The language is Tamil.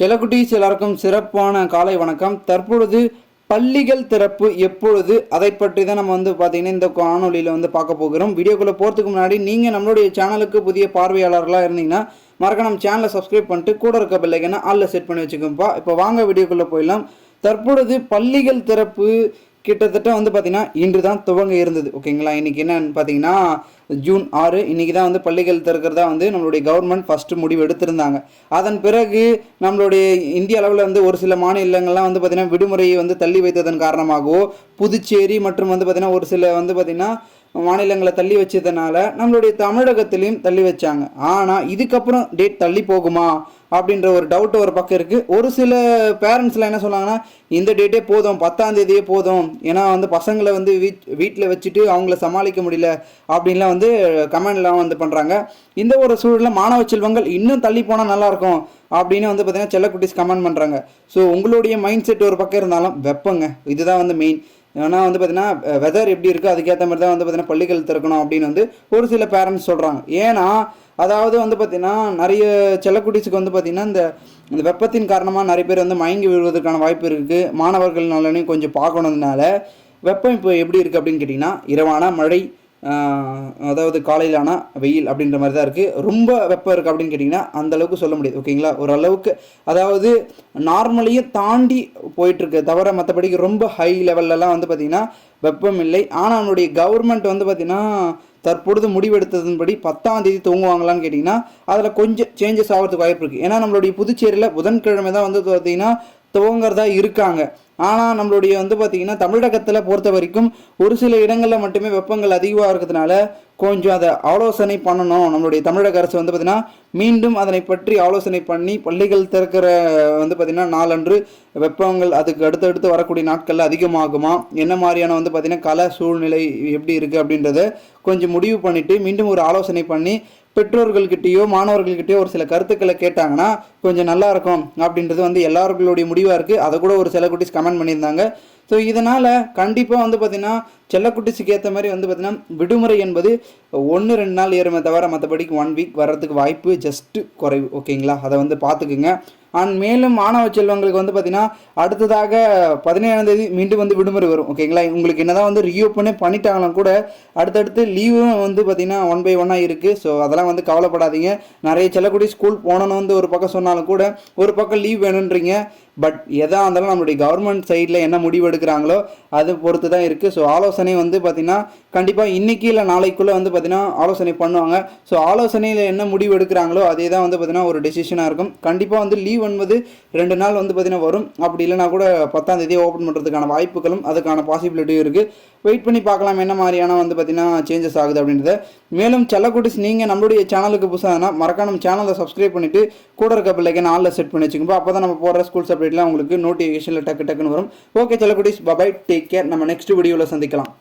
செல்லக்குட்டீஸ் எல்லாருக்கும் சிறப்பான காலை வணக்கம். தற்பொழுது பள்ளிகள் திறப்பு எப்பொழுது? அதை பற்றி தான் நம்ம வந்து பார்த்தீங்கன்னா இந்த காணொலியில் வந்து பார்க்க போகிறோம். வீடியோக்குள்ளே போகிறதுக்கு முன்னாடி நீங்கள் நம்மளுடைய சேனலுக்கு புதிய பார்வையாளர்களாக இருந்தீங்கன்னா மறக்க நம்ம சேனலை சப்ஸ்கிரைப் பண்ணிட்டு கூட இருக்க பெல்லைக்கனை ஆளில் செட் பண்ணி வச்சுக்கோப்பா இப்போ வாங்க வீடியோக்குள்ளே போயிடலாம். தற்பொழுது பள்ளிகள் திறப்பு கிட்டத்தட்ட வந்து பார்த்தீங்கன்னா இன்று தான் துவங்க இருந்தது. ஓகேங்களா? இன்றைக்கி என்னன்னு பார்த்தீங்கன்னா ஜூன் ஆறு இன்றைக்கி தான் வந்து பள்ளிகள் திறக்கிறதா வந்து நம்மளுடைய கவர்மெண்ட் ஃபஸ்ட்டு முடிவு எடுத்திருந்தாங்க. அதன் பிறகு நம்மளுடைய இந்திய அளவில் வந்து ஒரு சில மாநிலங்கள்லாம் வந்து பார்த்திங்கன்னா விடுமுறையை வந்து தள்ளி வைத்ததன் காரணமாகவோ புதுச்சேரி மற்றும் வந்து பார்த்திங்கன்னா ஒரு சில வந்து பார்த்தீங்கன்னா மாநிலங்களை தள்ளி வச்சதுனால நம்மளுடைய தமிழகத்திலையும் தள்ளி வச்சாங்க. ஆனால் இதுக்கப்புறம் டேட் தள்ளி போகுமா? அப்படின்ற ஒரு டவுட் ஒரு பக்கம் இருக்குது ஒரு சில பேரண்ட்ஸ்லாம் என்ன சொன்னாங்கன்னா இந்த டேட்டே போதும் பத்தாம் தேதியே போதும். ஏன்னா வந்து பசங்களை வந்து வீட் வீட்டில் வச்சுட்டு அவங்கள சமாளிக்க முடியல. அப்படின்லாம் வந்து கமெண்ட்லாம் வந்து பண்ணுறாங்க இந்த ஒரு சூழலில் மாணவ செல்வங்கள் இன்னும் தள்ளி போனால் நல்லாயிருக்கும் அப்படின்னு வந்து பார்த்தீங்கன்னா செல்லக்குட்டிஸ் கமெண்ட் பண்ணுறாங்க ஸோ உங்களுடைய மைண்ட் செட் ஒரு பக்கம் இருந்தாலும் வெப்பங்க. இதுதான் வந்து மெயின் ஏன்னா வந்து பார்த்தீங்கன்னா வெதர் எப்படி இருக்குது அதுக்கேற்ற மாதிரி தான் வந்து பார்த்தீங்கன்னா பள்ளிகள் திறக்கணும் அப்படின்னு வந்து ஒரு சில பேரண்ட்ஸ் சொல்கிறாங்க ஏன்னா அதாவது வந்து பார்த்திங்கன்னா நிறைய செல்லக்குட்டிஸுக்கு வந்து பார்த்திங்கன்னா இந்த இந்த வெப்பத்தின் காரணமாக நிறைய பேர் வந்து மயங்கி விழுவதற்கான வாய்ப்பு இருக்குது மாணவர்கள் நலனையும் கொஞ்சம் பார்க்கணுதுனால வெப்பம் இப்போ எப்படி இருக்குது அப்படின்னு கேட்டிங்கன்னா இரவான மழை அதாவது காலையில் ஆனால் வெயில் அப்படின்ற மாதிரி தான் இருக்குது ரொம்ப வெப்பம் இருக்குது அப்படின்னு கேட்டிங்கன்னா அந்த அளவுக்கு சொல்ல முடியாது. ஓகேங்களா? ஓரளவுக்கு அதாவது நார்மலையும் தாண்டி போயிட்டுருக்கு தவிர மற்றபடிக்கு ரொம்ப ஹை லெவல்லலாம் வந்து பார்த்திங்கன்னா வெப்பம் இல்லை. ஆனால் அவனுடைய கவர்மெண்ட் வந்து பார்த்திங்கன்னா தற்பொழுது முடிவெடுத்ததன்படி பத்தாம் தேதி தூங்குவாங்களான்னு கேட்டிங்கன்னா அதில் கொஞ்சம் சேஞ்சஸ் ஆகிறதுக்கு வாய்ப்பு இருக்குது ஏன்னா நம்மளுடைய புதுச்சேரியில் புதன்கிழமை தான் வந்து பார்த்திங்கன்னா துவங்குறதா இருக்காங்க. ஆனால் நம்மளுடைய வந்து பார்த்திங்கன்னா தமிழகத்தில் பொறுத்த வரைக்கும் ஒரு சில இடங்களில் மட்டுமே வெப்பங்கள் அதிகமாக இருக்கிறதுனால கொஞ்சம் அதை ஆலோசனை பண்ணணும். நம்மளுடைய தமிழக அரசு வந்து பார்த்திங்கன்னா மீண்டும் அதனை பற்றி ஆலோசனை பண்ணி பள்ளிகள் திறக்கிற வந்து பார்த்திங்கன்னா நாளன்று வெப்பங்கள் அதுக்கு அடுத்தடுத்து வரக்கூடிய நாட்களில் அதிகமாகுமா? என்ன மாதிரியான வந்து பார்த்திங்கன்னா கல சூழ்நிலை எப்படி இருக்குது அப்படின்றத கொஞ்சம் முடிவு பண்ணிவிட்டு மீண்டும் ஒரு ஆலோசனை பண்ணி பெற்றோர்கள்கிட்டயோ மாணவர்கள்கிட்டயோ ஒரு சில கருத்துக்களை கேட்டாங்கன்னா கொஞ்சம் நல்லா இருக்கும் அப்படின்றது வந்து எல்லார்களுடைய முடிவாக இருக்குது அதை கூட ஒரு சில குட்டிஸ் கமெண்ட் பண்ணியிருந்தாங்க. ஸோ இதனால் கண்டிப்பாக வந்து பார்த்திங்கன்னா செல்லக்குட்டிஸுக்கு ஏற்ற மாதிரி வந்து பார்த்திங்கன்னா விடுமுறை என்பது ஒன்று ரெண்டு நாள் ஏறுமே தவிர மற்றபடிக்கு ஒன் வீக் வர்றதுக்கு வாய்ப்பு ஜஸ்ட்டு குறைவு. ஓகேங்களா அதை வந்து பார்த்துக்குங்க அண்ட் மேலும் மாணவ செல்வங்களுக்கு வந்து பார்த்திங்கன்னா அடுத்ததாக பதினேழாம் தேதி மீண்டும் வந்து விடுமுறை வரும் ஓகேங்களா? உங்களுக்கு என்னதான் வந்து ரீஓப்பனே பண்ணிட்டாங்களும் கூட அடுத்தடுத்து லீவும் வந்து பார்த்திங்கன்னா ஒன் பை ஒன்னாக இருக்குது ஸோ அதெல்லாம் வந்து கவலைப்படாதீங்க. நிறைய செல்லக்குடி ஸ்கூல் போகணுன்னு வந்து ஒரு பக்கம் சொன்னாலும் கூட ஒரு பக்கம் லீவ் வேணுன்றீங்க பட் எதாக இருந்தாலும் நம்மளுடைய கவர்மெண்ட் சைடில் என்ன முடிவு எடுக்கிறாங்களோ அது பொறுத்து தான் இருக்குது ஸோ ஆலோசனை வந்து பார்த்திங்கன்னா கண்டிப்பாக இன்றைக்கி இல்லை நாளைக்குள்ளே வந்து பார்த்திங்கன்னா ஆலோசனை பண்ணுவாங்க. ஸோ ஆலோசனையில் என்ன முடிவு எடுக்கிறாங்களோ அதே தான் வந்து பார்த்திங்கன்னா ஒரு டெசிஷனாக இருக்கும். கண்டிப்பாக வந்து லீவ் ஒன்பது ரெண்டு நாள் வந்து பார்த்திங்கன்னா வரும். அப்படி இல்லைனா கூட பத்தாம் தேதியை ஓப்பன் பண்ணுறதுக்கான வாய்ப்புகளும் அதுக்கான பாசிபிலிட்டியும் இருக்குது வெயிட் பண்ணி பார்க்கலாம் என்ன மாதிரியான வந்து பார்த்திங்கன்னா சேஞ்சஸ் ஆகுது அப்படின்றத. மேலும் செல்லக்குட்டிஸ் நீங்கள் நம்மளுடைய சேனலுக்கு புதுசாக மறக்காம நம்ம சேனலை சப்ஸ்கிரைப் பண்ணிவிட்டு கூட இருக்க பிள்ளைக்கு நாளில் செட் பண்ணி வச்சுக்கோங்க. அப்போ தான் நம்ம போடுற ஸ்கூல்ஸ் அப்டேட்லாம் உங்களுக்கு நோட்டிஃபிகேஷனில் டக்கு டக்குன்னு வரும். ஓகே செல்லக்குட்டிஸ் பபாய் டேக் கேர் நம்ம நெக்ஸ்ட் வீடியோவில் சந்திக்கலாம்.